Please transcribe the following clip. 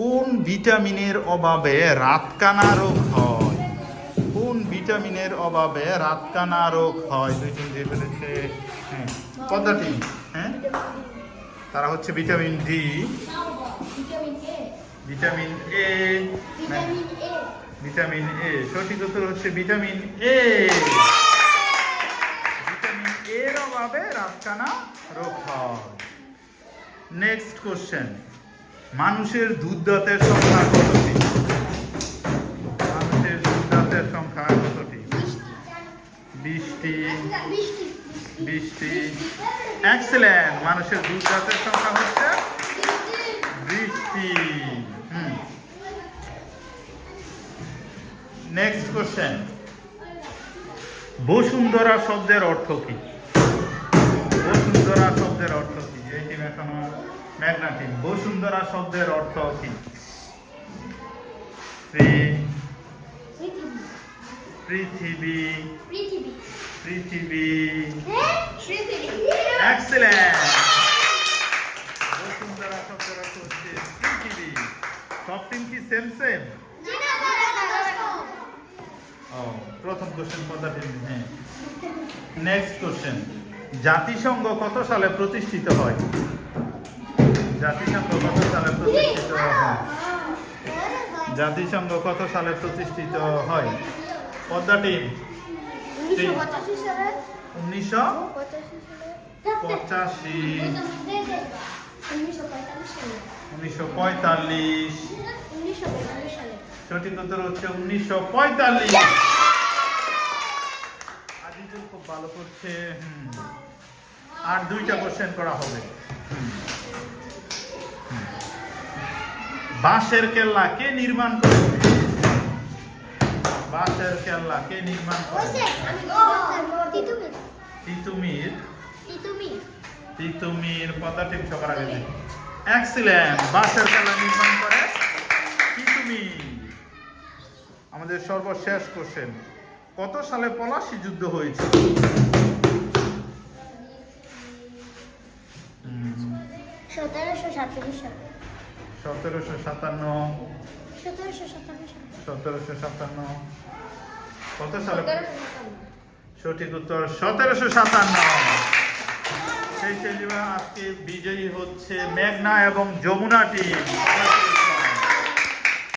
কোন ভিটামিনের অভাবে রাতকানা রোগ হয়? কোন ভিটামিনের অভাবে রাতকানা রোগ হয়? দুই তিন দিয়ে ফেলেছে। হ্যাঁ পদ্মাটি হ্যাঁ? তারা হচ্ছে vitamin D. Vitamin A A vitamin A. সঠিক উত্তর হচ্ছে ভিটামিন এ। ভিটামিন এর অভাবে রাতকানা রোগ হয়। নেক্সট কোশ্চেন মানুষের দুধ দাঁতের সংখ্যা কতটি? মানুষের দুধ দাঁতের সংখ্যা কতটি? বৃষ্টি বিশটি। এক্সেলেন্ট মানুষের দুধ দাঁতের সংখ্যা হচ্ছে বৃষ্টি নেক্সট কোশ্চেন বসুন্ধরা শব্দের অর্থ কি? বসুন্ধরা শব্দের অর্থ কি? এই টিম এখনও ম্যাগনা টিম বসুন্ধরা শব্দের অর্থ কি? পৃথিবী পৃথিবী। পৃথিবী। পৃথিবী। হ্যাঁ এক্সেলেন্ট বসুন্ধরা শব্দের অর্থ হচ্ছে পৃথিবী। সব টিম কি সেম সেম ও প্রথম কোশ্চেন টিম হ্যাঁ। নেক্সট কোশ্চেন জাতিসংঘ কত সালে প্রতিষ্ঠিত হয়? জাতিসংঘ কত সালে প্রতিষ্ঠিত হয়? জাতিসংঘ কত সালে প্রতিষ্ঠিত হয়? পদ্মা টিম। উনিশশো পঁচাশি উনিশশো পঁয়তাল্লিশ সঠিক উত্তর হচ্ছে উনিশশো পঁয়তাল্লিশ। আজিজুল খুব ভালো করছে হুম। আর দুইটা কোশ্চেন করা হবে। বাঁশের কেল্লা কে নির্মাণ করে বাঁশের কেল্লা কে নির্মাণ করে তিতুমির। তিতুমির। তিতুমির। তিতুমির পদার্থিক সবার আগে এক্সিলেন্ট বাঁশের কেল্লা নির্মাণ করে তিতুমির। আমাদের সর্বশেষ কোশ্চেন কত সালে পলাশি যুদ্ধ হয়েছিল সতেরোশো সাতচল্লিশ সালে। সতেরোশো সাতান্ন। সতেরোশো সাতান্ন কত সালে? সঠিক উত্তর সতেরোশো সাতান্ন। সেই সেলিমা আজকে বিজয়ী হচ্ছে মেঘনা এবং যমুনা টিম